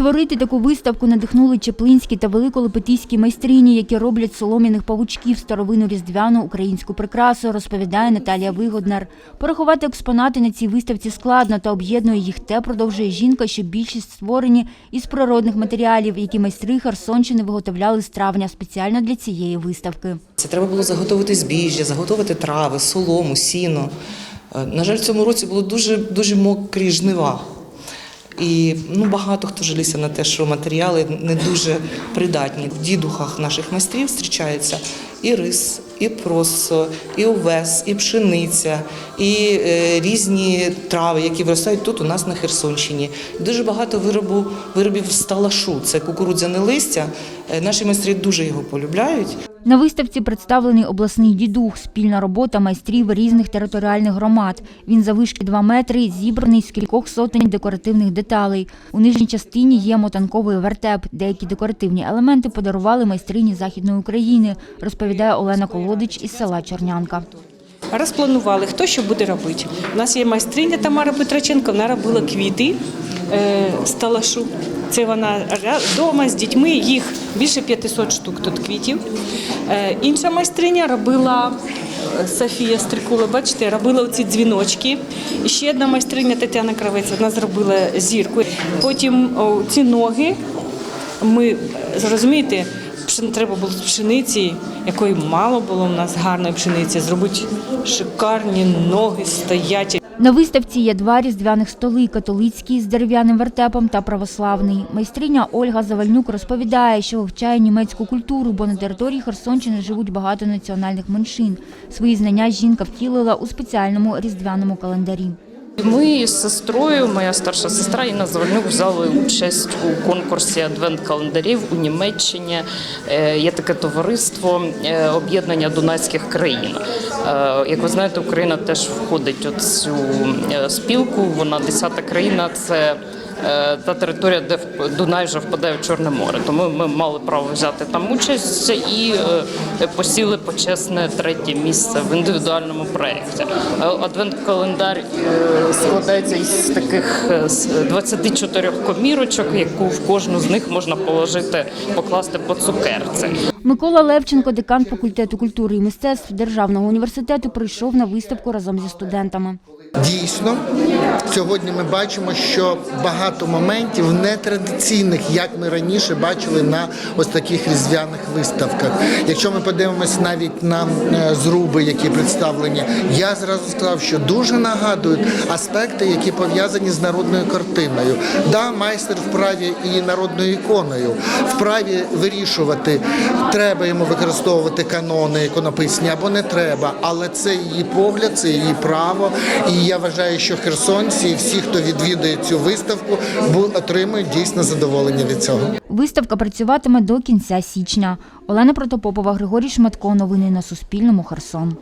Створити таку виставку надихнули чеплинські та великолепетійські майстрині, які роблять солом'яних павучків старовину різдвяну українську прикрасу, розповідає Наталія Вигоднар. Порахувати експонати на цій виставці складно та об'єднує їх те, продовжує жінка, що більшість створені із природних матеріалів, які майстри Херсонщини виготовляли з травня спеціально для цієї виставки. Це треба було заготовити збіжжя, заготовити трави, солому, сіно. Е, На жаль, в цьому році було дуже, дуже мокрі жнива. І ну, багато хто жалівся на те, що матеріали не дуже придатні. В дідухах наших майстрів зустрічається і рис, і просо, і овес, і пшениця, і е, різні трави, які виростають тут у нас на Херсонщині. Дуже багато виробу, виробів з талашу. Це кукурудзяне листя. Е, Наші майстри дуже його полюбляють. На виставці представлений обласний дідух, спільна робота майстрів різних територіальних громад. Він завишки 2 метри, зібраний з кількох сотень декоративних деталей. У нижній частині є мотанковий вертеп. Деякі декоративні елементи подарували майстрині Західної України, розповідає Олена Колодич із села Чернянка. Розпланували, хто що буде робити. У нас є майстриня Тамара Петраченко, вона робила квіти е, з талашу. Це вона вдома з дітьми, їх більше 500 штук тут квітів. Е, інша майстриня робила е, Софія Стрикула, бачите, робила оці дзвіночки. І ще одна майстриня Тетяна Кравець, вона зробила зірку. Потім ці ноги ми зрозумієте, треба було пшениці, якої мало було в нас гарної пшениці, зробити шикарні ноги стоять. На виставці є два різдвяних столи: католицький з дерев'яним вертепом та православний. Майстриня Ольга Завальнюк розповідає, що вивчає німецьку культуру, бо на території Херсонщини живуть багато національних меншин. Свої знання жінка втілила у спеціальному різдвяному календарі. Ми з сестрою, моя старша сестра Інна Завальнюк, взяли участь у конкурсі адвент-календарів у Німеччині. Е, Є таке товариство е, об'єднання дунайських країн. Е, Як ви знаєте, Україна теж входить у цю спілку. Вона десята країна. Це та територія, де Дунай вже впадає в Чорне море. Тому ми мали право взяти там участь і е, посіли почесне третє місце в індивідуальному проєкті. Е, Адвент-календар е, складається із таких е, з 24 комірочок, яку в кожну з них можна положити, покласти по цукерці. Микола Левченко, декан факультету культури і мистецтв Державного університету, прийшов на виставку разом зі студентами. Дійсно, сьогодні ми бачимо, що багато моментів нетрадиційних, як ми раніше бачили на ось таких різдвяних виставках. Якщо ми подивимось навіть на е, зруби, які представлені, я зразу сказав, що дуже нагадують аспекти, які пов'язані з народною картиною. Да, майстер вправі і народною іконою, вправі вирішувати, треба йому використовувати канони іконописні або не треба, але це її погляд, це її право. І я вважаю, що херсонці і всі, хто відвідує цю виставку, отримують дійсно задоволення від цього. Виставка працюватиме до кінця січня. Олена Протопопова, Григорій Шматко. Новини на Суспільному. Херсон.